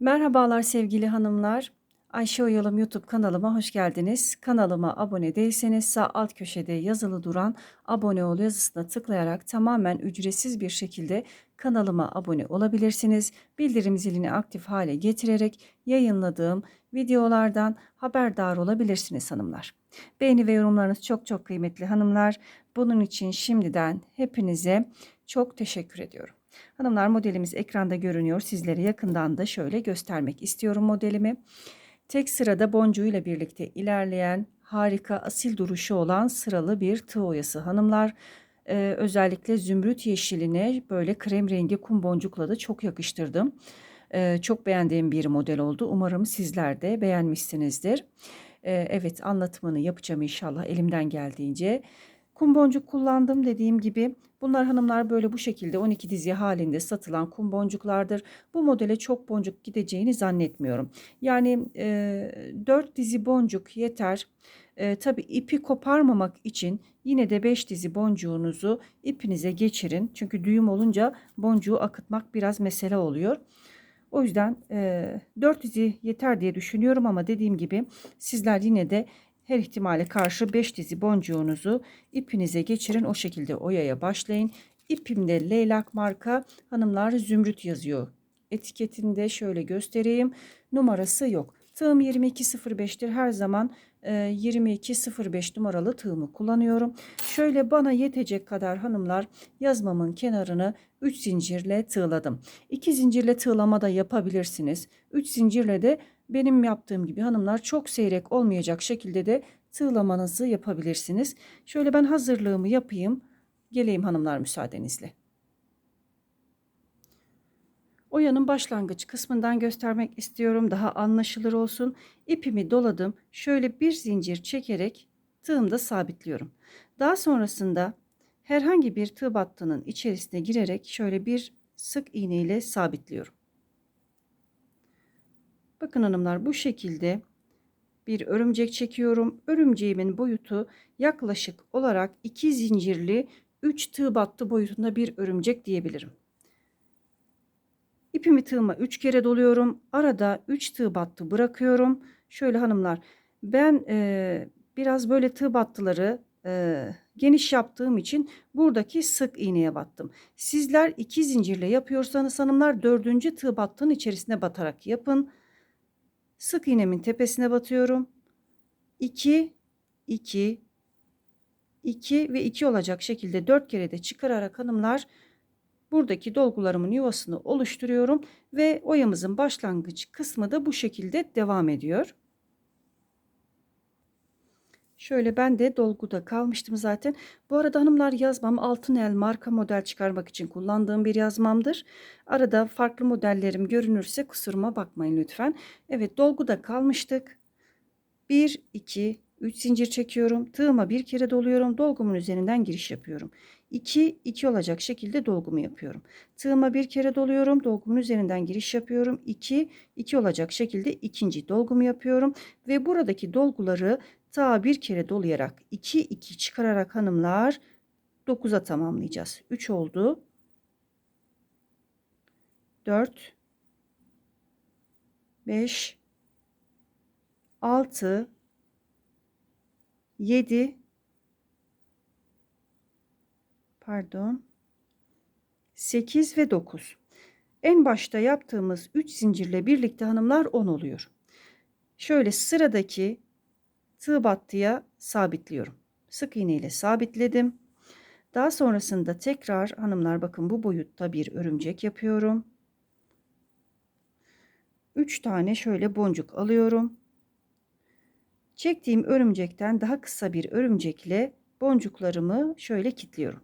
Merhabalar sevgili hanımlar. Ayşe Oyalım YouTube kanalıma hoş geldiniz. Kanalıma abone değilseniz sağ alt köşede yazılı duran abone ol yazısına tıklayarak tamamen ücretsiz bir şekilde kanalıma abone olabilirsiniz. Bildirim zilini aktif hale getirerek yayınladığım videolardan haberdar olabilirsiniz hanımlar. Beğeni ve yorumlarınız çok çok kıymetli hanımlar. Bunun için şimdiden hepinize çok teşekkür ediyorum. Hanımlar modelimiz ekranda görünüyor. Sizlere yakından da şöyle göstermek istiyorum modelimi. Tek sırada boncuğuyla birlikte ilerleyen harika asil duruşu olan sıralı bir tığ oyası hanımlar. Ee, özellikle zümrüt yeşiline böyle krem rengi kum boncukla da çok yakıştırdım. Ee, çok beğendiğim bir model oldu. Umarım sizler de beğenmişsinizdir. Ee, evet anlatımını yapacağım inşallah elimden geldiğince. Kum boncuk kullandım dediğim gibi. Bunlar hanımlar böyle bu şekilde 12 dizi halinde satılan kum boncuklardır. Bu modele çok boncuk gideceğini zannetmiyorum. Yani e, 4 dizi boncuk yeter. E, tabii ipi koparmamak için yine de 5 dizi boncuğunuzu ipinize geçirin. Çünkü düğüm olunca boncuğu akıtmak biraz mesele oluyor. O yüzden e, 4 dizi yeter diye düşünüyorum ama dediğim gibi sizler yine de her ihtimale karşı 5 dizi boncuğunuzu ipinize geçirin. O şekilde oyaya başlayın. İpimde leylak marka hanımlar zümrüt yazıyor. Etiketinde şöyle göstereyim. Numarası yok. Tığım 2205'tir. Her zaman 2205 e, numaralı tığımı kullanıyorum. Şöyle bana yetecek kadar hanımlar yazmamın kenarını 3 zincirle tığladım. 2 zincirle tığlama da yapabilirsiniz. 3 zincirle de benim yaptığım gibi hanımlar çok seyrek olmayacak şekilde de tığlamanızı yapabilirsiniz. Şöyle ben hazırlığımı yapayım. Geleyim hanımlar müsaadenizle. Oyanın başlangıç kısmından göstermek istiyorum. Daha anlaşılır olsun. İpimi doladım. Şöyle bir zincir çekerek tığımda sabitliyorum. Daha sonrasında herhangi bir tığ battının içerisine girerek şöyle bir sık iğne ile sabitliyorum. Bakın hanımlar bu şekilde bir örümcek çekiyorum. Örümceğimin boyutu yaklaşık olarak 2 zincirli 3 tığ battı boyutunda bir örümcek diyebilirim. İpimi tığıma 3 kere doluyorum. Arada 3 tığ battı bırakıyorum. Şöyle hanımlar ben e, biraz böyle tığ battıları e, geniş yaptığım için buradaki sık iğneye battım. Sizler iki zincirle yapıyorsanız hanımlar dördüncü tığ battığın içerisine batarak yapın. Sık iğnemin tepesine batıyorum. 2 2 2 ve 2 olacak şekilde 4 kere de çıkararak hanımlar buradaki dolgularımın yuvasını oluşturuyorum ve oyamızın başlangıç kısmı da bu şekilde devam ediyor. Şöyle ben de dolguda kalmıştım zaten. Bu arada hanımlar yazmam altın el marka model çıkarmak için kullandığım bir yazmamdır. Arada farklı modellerim görünürse kusuruma bakmayın lütfen. Evet dolguda kalmıştık. 1, 2, 3 zincir çekiyorum. Tığıma bir kere doluyorum. Dolgumun üzerinden giriş yapıyorum. 2, 2 olacak şekilde dolgumu yapıyorum. Tığıma bir kere doluyorum. Dolgumun üzerinden giriş yapıyorum. 2, 2 olacak şekilde ikinci dolgumu yapıyorum. Ve buradaki dolguları ta bir kere dolayarak 2 2 çıkararak hanımlar 9'a tamamlayacağız. 3 oldu. 4 5 6 7 pardon 8 ve 9. En başta yaptığımız 3 zincirle birlikte hanımlar 10 oluyor. Şöyle sıradaki tığ battıya sabitliyorum. Sık iğne ile sabitledim. Daha sonrasında tekrar hanımlar bakın bu boyutta bir örümcek yapıyorum. 3 tane şöyle boncuk alıyorum. Çektiğim örümcekten daha kısa bir örümcekle boncuklarımı şöyle kilitliyorum.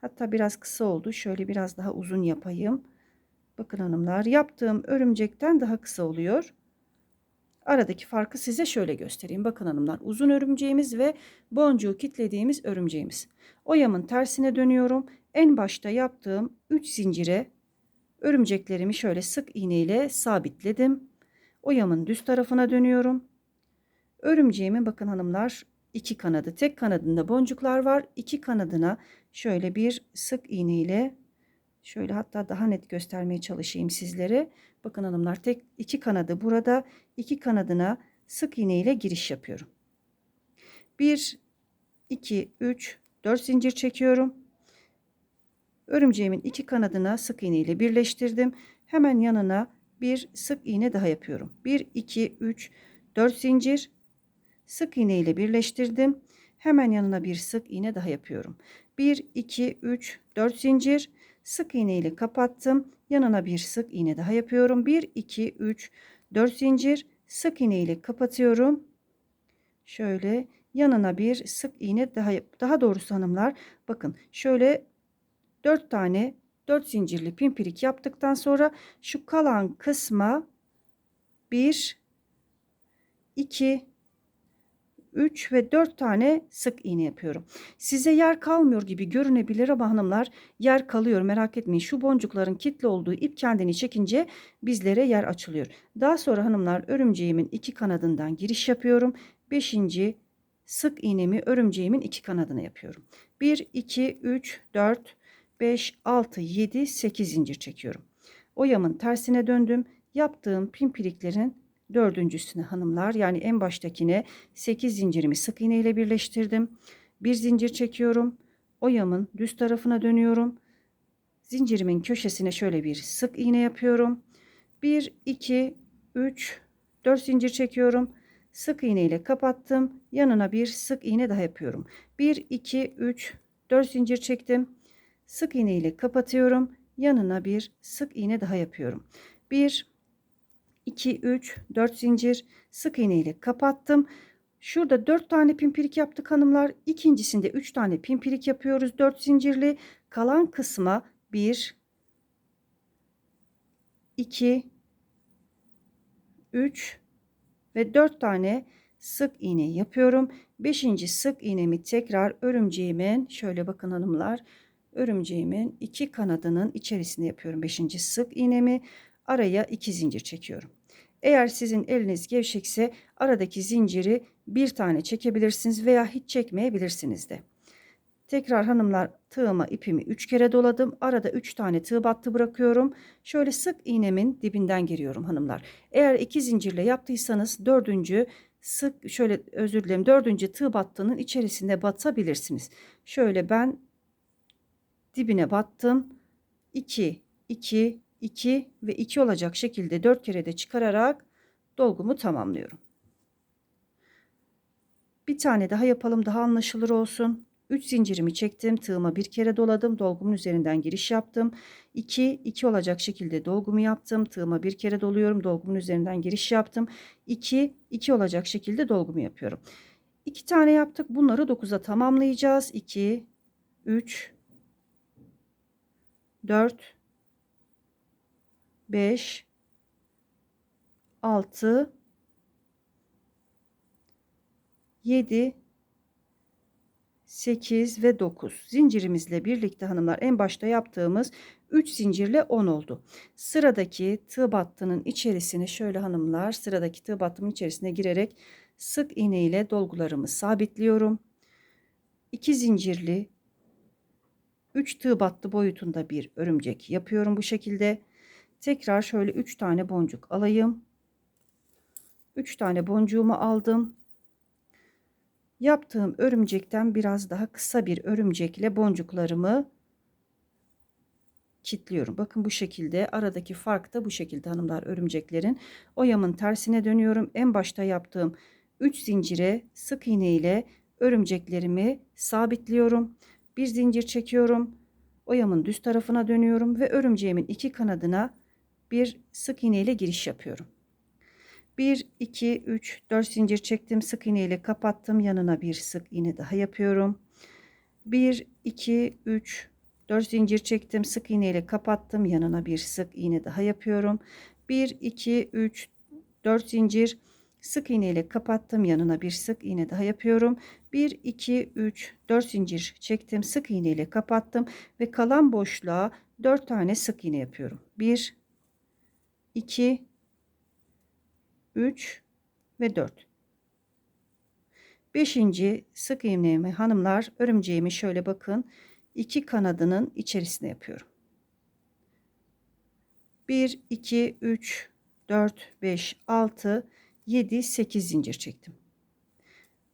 Hatta biraz kısa oldu. Şöyle biraz daha uzun yapayım. Bakın hanımlar yaptığım örümcekten daha kısa oluyor. Aradaki farkı size şöyle göstereyim. Bakın hanımlar uzun örümceğimiz ve boncuğu kitlediğimiz örümceğimiz. Oyamın tersine dönüyorum. En başta yaptığım 3 zincire örümceklerimi şöyle sık iğne ile sabitledim. Oyamın düz tarafına dönüyorum. Örümceğimin bakın hanımlar iki kanadı. Tek kanadında boncuklar var. İki kanadına şöyle bir sık iğne ile Şöyle hatta daha net göstermeye çalışayım sizlere. Bakın hanımlar tek iki kanadı burada. iki kanadına sık iğne ile giriş yapıyorum. 1 2 3 4 zincir çekiyorum. Örümceğimin iki kanadına sık iğne ile birleştirdim. Hemen yanına bir sık iğne daha yapıyorum. 1 2 3 4 zincir sık iğne ile birleştirdim. Hemen yanına bir sık iğne daha yapıyorum. 1 2 3 4 zincir sık iğne ile kapattım. Yanına bir sık iğne daha yapıyorum. 1 2 3 4 zincir sık iğne ile kapatıyorum. Şöyle yanına bir sık iğne daha daha doğrusu hanımlar bakın şöyle 4 tane 4 zincirli pimpirik yaptıktan sonra şu kalan kısma 1 2 3 ve 4 tane sık iğne yapıyorum. Size yer kalmıyor gibi görünebilir ama hanımlar yer kalıyor merak etmeyin. Şu boncukların kitle olduğu ip kendini çekince bizlere yer açılıyor. Daha sonra hanımlar örümceğimin iki kanadından giriş yapıyorum. 5. sık iğnemi örümceğimin iki kanadına yapıyorum. 1 2 3 4 5 6 7 8 zincir çekiyorum. Oyamın tersine döndüm. Yaptığım pimpiriklerin dördüncüsüne hanımlar yani en baştakine 8 zincirimi sık iğne ile birleştirdim. Bir zincir çekiyorum. Oyamın düz tarafına dönüyorum. Zincirimin köşesine şöyle bir sık iğne yapıyorum. 1 2 3 4 zincir çekiyorum. Sık iğne ile kapattım. Yanına bir sık iğne daha yapıyorum. 1 2 3 4 zincir çektim. Sık iğne ile kapatıyorum. Yanına bir sık iğne daha yapıyorum. 1 2 3 4 zincir sık iğne ile kapattım. Şurada 4 tane pimpirik yaptık hanımlar. İkincisinde 3 tane pimpirik yapıyoruz 4 zincirli. Kalan kısma 1 2 3 ve 4 tane sık iğne yapıyorum. 5. sık iğnemi tekrar örümceğimin şöyle bakın hanımlar örümceğimin iki kanadının içerisine yapıyorum 5. sık iğnemi araya 2 zincir çekiyorum. Eğer sizin eliniz gevşekse aradaki zinciri bir tane çekebilirsiniz veya hiç çekmeyebilirsiniz de. Tekrar hanımlar tığıma ipimi 3 kere doladım. Arada 3 tane tığ battı bırakıyorum. Şöyle sık iğnemin dibinden giriyorum hanımlar. Eğer 2 zincirle yaptıysanız dördüncü sık şöyle özür dilerim dördüncü tığ battığının içerisinde batabilirsiniz. Şöyle ben dibine battım. 2 2 2 ve 2 olacak şekilde 4 kere de çıkararak dolgumu tamamlıyorum. Bir tane daha yapalım daha anlaşılır olsun. 3 zincirimi çektim. Tığıma bir kere doladım. Dolgumun üzerinden giriş yaptım. 2 2 olacak şekilde dolgumu yaptım. Tığıma bir kere doluyorum. Dolgumun üzerinden giriş yaptım. 2 2 olacak şekilde dolgumu yapıyorum. 2 tane yaptık. Bunları 9'a tamamlayacağız. 2 3 4 5 6 7 8 ve 9 zincirimizle birlikte hanımlar en başta yaptığımız 3 zincirle 10 oldu. Sıradaki tığ battının içerisine şöyle hanımlar sıradaki tığ battının içerisine girerek sık iğne ile dolgularımı sabitliyorum. 2 zincirli 3 tığ battı boyutunda bir örümcek yapıyorum bu şekilde. Tekrar şöyle 3 tane boncuk alayım. 3 tane boncuğumu aldım. Yaptığım örümcekten biraz daha kısa bir örümcekle boncuklarımı kilitliyorum. Bakın bu şekilde aradaki fark da bu şekilde hanımlar örümceklerin. Oyamın tersine dönüyorum. En başta yaptığım 3 zincire sık iğne ile örümceklerimi sabitliyorum. Bir zincir çekiyorum. Oyamın düz tarafına dönüyorum ve örümceğimin iki kanadına bir sık iğne ile giriş yapıyorum. 1 2 3 4 zincir çektim sık iğne ile kapattım yanına bir sık iğne daha yapıyorum. 1 2 3 4 zincir çektim sık iğne ile kapattım yanına bir sık iğne daha yapıyorum. 1 2 3 4 zincir sık iğne ile kapattım yanına bir sık iğne daha yapıyorum. 1 2 3 4 zincir çektim sık iğne ile kapattım ve kalan boşluğa 4 tane sık iğne yapıyorum. 1 2 3 ve 4. Beşinci sık iğnemi hanımlar örümceğimi şöyle bakın iki kanadının içerisine yapıyorum. 1, 2, 3, 4, 5, 6, 7, 8 zincir çektim.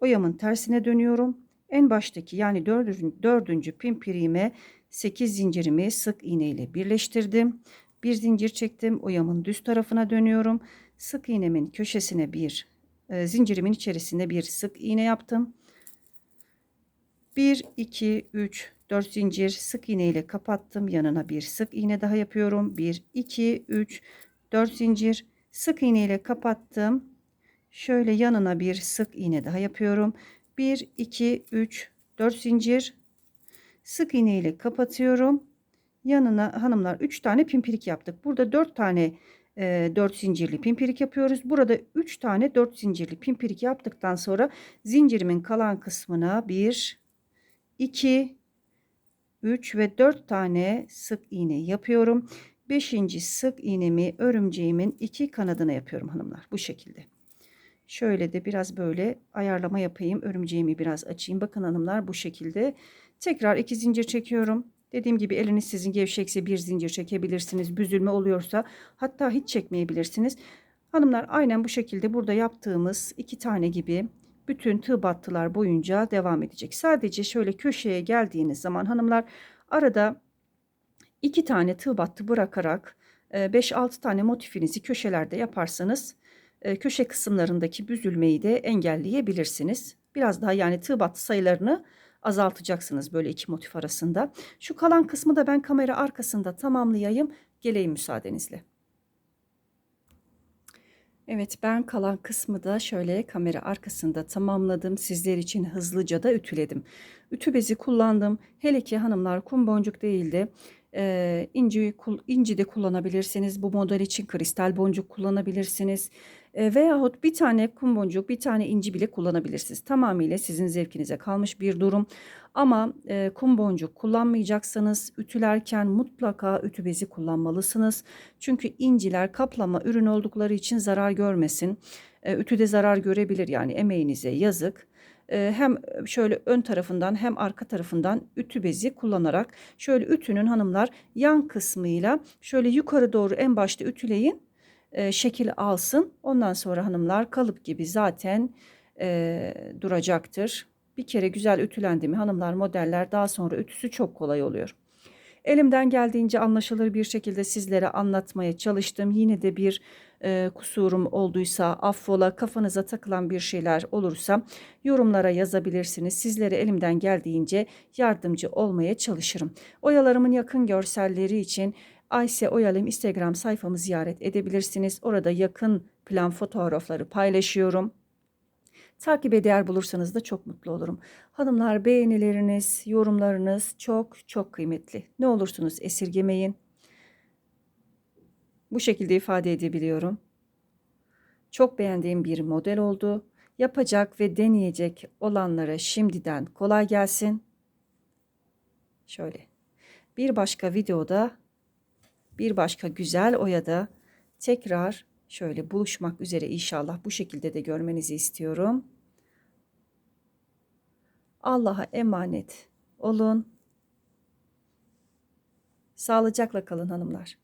Oyamın tersine dönüyorum. En baştaki yani dördüncü, dördüncü pimpiriğime 8 zincirimi sık iğne ile birleştirdim. Bir zincir çektim. Oyamın düz tarafına dönüyorum. Sık iğnemin köşesine bir e, zincirimin içerisinde bir sık iğne yaptım. 1, 2, 3, 4 zincir sık iğne ile kapattım. Yanına bir sık iğne daha yapıyorum. 1, 2, 3, 4 zincir sık iğne ile kapattım. Şöyle yanına bir sık iğne daha yapıyorum. 1, 2, 3, 4 zincir sık iğne ile kapatıyorum. Yanına hanımlar 3 tane pimpirik yaptık. Burada 4 tane e, 4 zincirli pimpirik yapıyoruz. Burada 3 tane 4 zincirli pimpirik yaptıktan sonra zincirimin kalan kısmına 1, 2, 3 ve 4 tane sık iğne yapıyorum. 5. sık iğnemi örümceğimin iki kanadına yapıyorum hanımlar. Bu şekilde. Şöyle de biraz böyle ayarlama yapayım. Örümceğimi biraz açayım. Bakın hanımlar bu şekilde. Tekrar iki zincir çekiyorum. Dediğim gibi eliniz sizin gevşekse bir zincir çekebilirsiniz. Büzülme oluyorsa hatta hiç çekmeyebilirsiniz. Hanımlar aynen bu şekilde burada yaptığımız iki tane gibi bütün tığ battılar boyunca devam edecek. Sadece şöyle köşeye geldiğiniz zaman hanımlar arada iki tane tığ battı bırakarak 5-6 tane motifinizi köşelerde yaparsanız köşe kısımlarındaki büzülmeyi de engelleyebilirsiniz. Biraz daha yani tığ battı sayılarını azaltacaksınız böyle iki motif arasında. Şu kalan kısmı da ben kamera arkasında tamamlayayım. Geleyim müsaadenizle. Evet ben kalan kısmı da şöyle kamera arkasında tamamladım. Sizler için hızlıca da ütüledim. Ütü bezi kullandım. Hele ki hanımlar kum boncuk değildi. Ee, inci, inci de kullanabilirsiniz. Bu model için kristal boncuk kullanabilirsiniz. Ee, veyahut bir tane kum boncuk, bir tane inci bile kullanabilirsiniz. Tamamıyla sizin zevkinize kalmış bir durum. Ama e, kum boncuk kullanmayacaksanız ütülerken mutlaka ütü bezi kullanmalısınız. Çünkü inciler kaplama ürün oldukları için zarar görmesin. E, ütüde zarar görebilir yani emeğinize yazık hem şöyle ön tarafından hem arka tarafından ütü bezi kullanarak şöyle ütünün hanımlar yan kısmıyla şöyle yukarı doğru en başta ütüleyin şekil alsın. Ondan sonra hanımlar kalıp gibi zaten e, duracaktır. Bir kere güzel ütülendi mi hanımlar modeller daha sonra ütüsü çok kolay oluyor. Elimden geldiğince anlaşılır bir şekilde sizlere anlatmaya çalıştım. Yine de bir e, kusurum olduysa affola kafanıza takılan bir şeyler olursa yorumlara yazabilirsiniz. Sizlere elimden geldiğince yardımcı olmaya çalışırım. Oyalarımın yakın görselleri için Ayse Oyalım Instagram sayfamı ziyaret edebilirsiniz. Orada yakın plan fotoğrafları paylaşıyorum. Takip eder bulursanız da çok mutlu olurum. Hanımlar beğenileriniz, yorumlarınız çok çok kıymetli. Ne olursunuz esirgemeyin. Bu şekilde ifade edebiliyorum. Çok beğendiğim bir model oldu. Yapacak ve deneyecek olanlara şimdiden kolay gelsin. Şöyle. Bir başka videoda bir başka güzel oyada tekrar şöyle buluşmak üzere inşallah bu şekilde de görmenizi istiyorum. Allah'a emanet olun. Sağlıcakla kalın hanımlar.